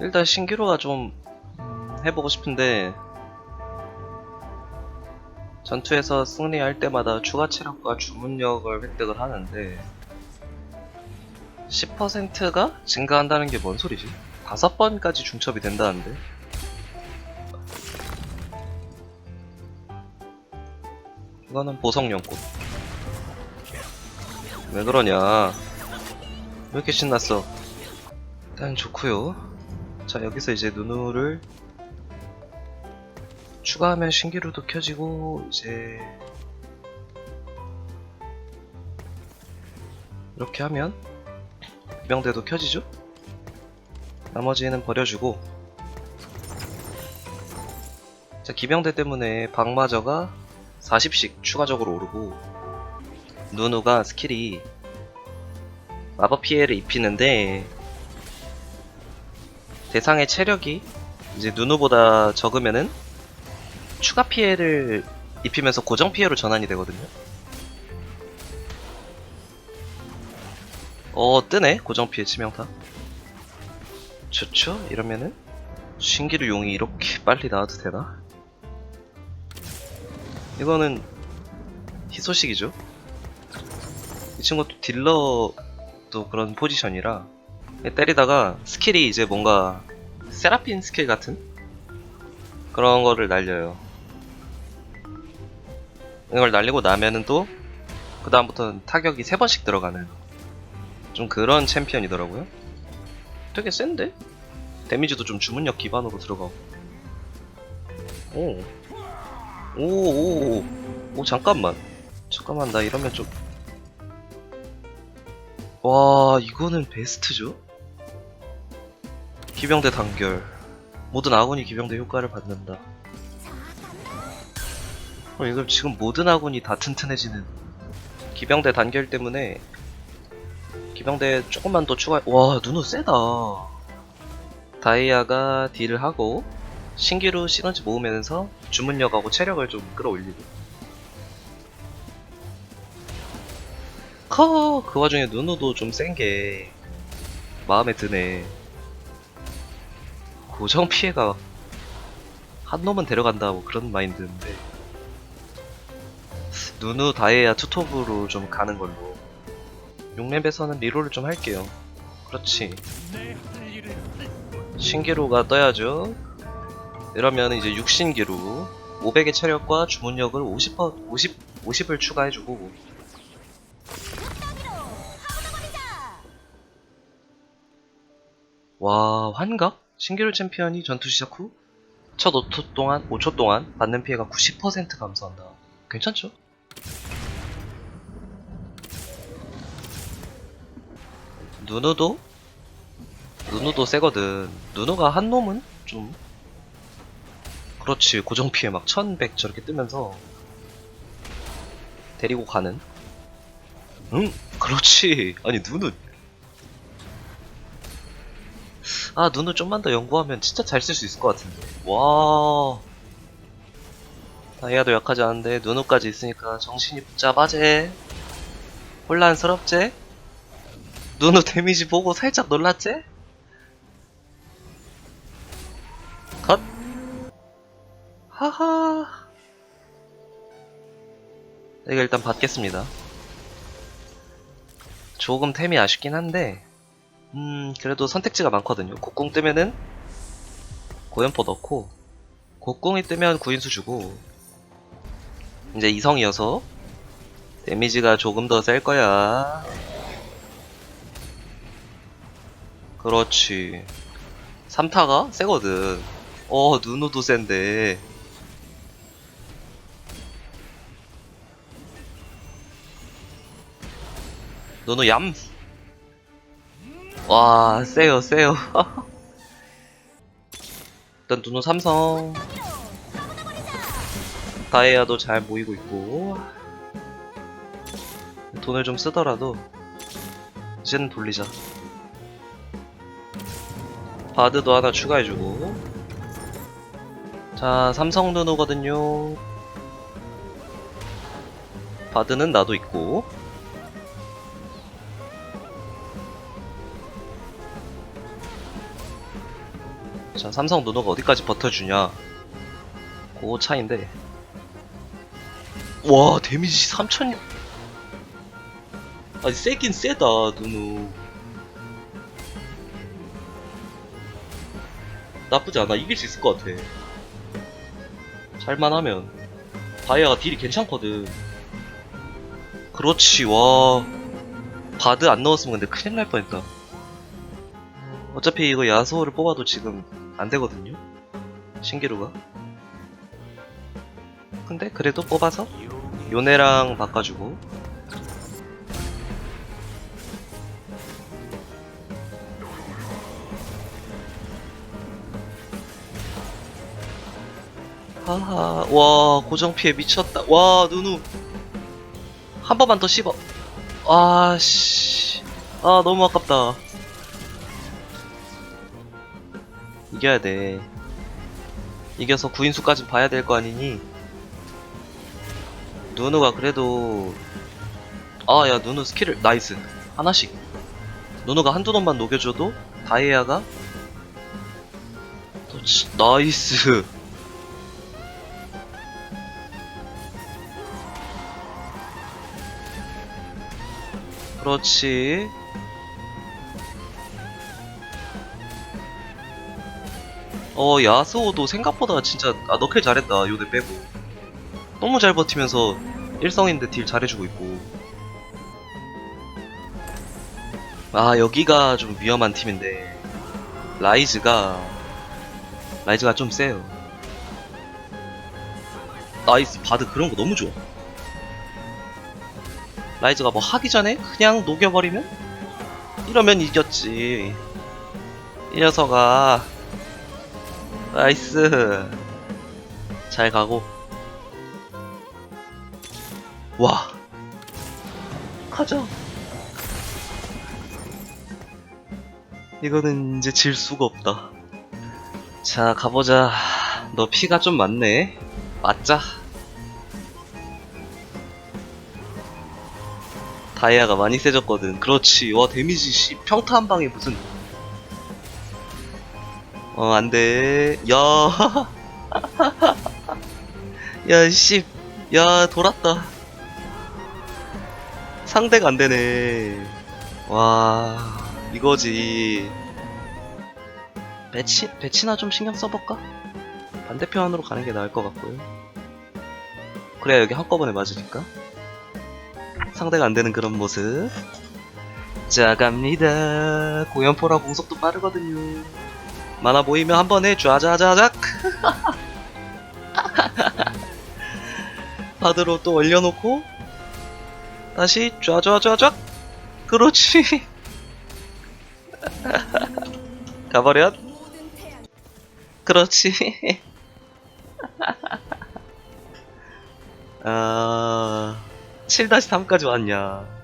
일단 신기루가 좀 음, 해보고 싶은데 전투에서 승리할 때마다 추가 체력과 주문력을 획득을 하는데 10%가 증가한다는 게 뭔 소리지? 다섯 번까지 중첩이 된다는데? 이거는 보석연꽃 왜 그러냐 왜 이렇게 신났어 일단 좋고요 자 여기서 이제 누누를 추가하면 신기루도 켜지고 이제 이렇게 하면 기병대도 켜지죠? 나머지는 버려주고 자 기병대 때문에 박마저가 40씩 추가적으로 오르고 누누가 스킬이 마법 피해를 입히는데 대상의 체력이 이제 누누보다 적으면은 추가 피해를 입히면서 고정 피해로 전환이 되거든요. 어 뜨네 고정 피해 치명타. 좋죠? 이러면은 신기루 용이 이렇게 빨리 나와도 되나? 이거는 희소식이죠. 이 친구도 딜러도 그런 포지션이라 때리다가 스킬이 이제 뭔가 세라핀 스킬 같은 그런 거를 날려요. 이걸 날리고 나면은 또 그 다음부터는 타격이 세 번씩 들어가는 좀 그런 챔피언이더라고요. 되게 센데? 데미지도 좀 주문력 기반으로 들어가고. 오. 오, 오, 오, 오, 잠깐만. 잠깐만, 나 이러면 좀. 와, 이거는 베스트죠? 기병대 단결. 모든 아군이 기병대 효과를 받는다. 어, 이걸 지금 모든 아군이 다 튼튼해지는 기병대 단결 때문에 기병대 조금만 더 추가. 와, 누누 세다. 다이아가 딜을 하고 신기루 시너지 모으면서 주문력하고 체력을 좀 끌어올리고. 커, 그 와중에 누누도 좀 센 게 마음에 드네. 고정 피해가 한 놈은 데려간다 뭐 그런 마인드인데. 누누 다이아 투톱으로 좀 가는 걸로. 6렙에서는 리롤을 좀 할게요. 그렇지. 신기루가 떠야죠. 이러면 이제 육신기루 500의 체력과 주문력을 50% 50 50을 추가해주고. 와 환각? 신기루 챔피언이 전투 시작 후 첫 5초 동안 5초 동안 받는 피해가 90% 감소한다. 괜찮죠? 누누도 누누도 세거든. 누누가 한 놈은 좀 그렇지 고정 피해 막 1100 저렇게 뜨면서 데리고 가는. 응, 그렇지. 아니 누누 아 눈을 좀만 더 연구하면 진짜 잘 쓸 수 있을 것 같은데. 와. 다이아도 약하지 않은데 누누까지 있으니까 정신이 복잡하제 혼란스럽제 누누 데미지 보고 살짝 놀랐제 컷. 하하. 이거 일단 받겠습니다. 조금 템이 아쉽긴 한데 음, 그래도 선택지가 많거든요. 곡궁 뜨면은 고연포 넣고, 곡궁이 뜨면 구인수 주고, 이제 이성이어서 데미지가 조금 더 셀 거야. 그렇지. 3타가 세거든. 어, 누누도 센데. 누누 얌! 와 세요 세요. 일단 누누 삼성. 다이아도 잘 모이고 있고. 돈을 좀 쓰더라도 이제는 돌리자. 바드도 하나 추가해주고. 자 삼성 누누거든요. 바드는 나도 있고 자, 삼성 누노가 어디까지 버텨주냐. 그 차인데. 와, 데미지 3000. 아니, 세긴 세다, 누누. 나쁘지 않아. 이길 수 있을 것 같아. 잘만 하면. 다이아가 딜이 괜찮거든. 그렇지, 와. 바드 안 넣었으면 근데 큰일 날 뻔했다. 어차피 이거 야소를 뽑아도 지금 안 되거든요? 신기루가. 근데 그래도 뽑아서 요네랑 바꿔주고. 하하, 와, 고정 피해 미쳤다. 와, 누누. 한 번만 더 씹어. 아, 씨. 아, 너무 아깝다. 이겨야 돼. 이겨서 구인수까지 봐야 될 거 아니니? 누누가 그래도 아 야 누누 스킬을 나이스. 하나씩. 누누가 한두 놈만 녹여줘도 다이아가? 또 치- 나이스. 그렇지 어 야스오도 생각보다 진짜 아 너클 잘했다 요네 빼고. 너무 잘 버티면서 일성인데 딜 잘해주고 있고. 아 여기가 좀 위험한 팀인데 라이즈가 라이즈가 좀 세요. 나이스 바드 그런 거 너무 좋아. 라이즈가 뭐 하기 전에 그냥 녹여버리면? 이러면 이겼지. 이 녀석아 나이스. 잘 가고. 와. 가자. 이거는 이제 질 수가 없다. 자 가보자. 너 피가 좀 많네. 맞자. 다이아가 많이 세졌거든. 그렇지. 와 데미지 씨. 평타 한 방에 무슨 어 안 돼 야 야, 씨. 야, 돌았다. 상대가 안 되네. 와, 이거지. 배치, 배치나 좀 신경 써볼까? 반대편으로 가는 게 나을 것 같고요. 그래야 여기 한꺼번에 맞으니까. 상대가 안 되는 그런 모습. 자, 갑니다. 고연포라 공속도 빠르거든요. 만화 모이면 한 번에 좌자자작! 바드로 또 올려놓고 다시 쫙쫙쫙쫙 그렇지. 가버렸 그렇지. 아 7-3까지 왔냐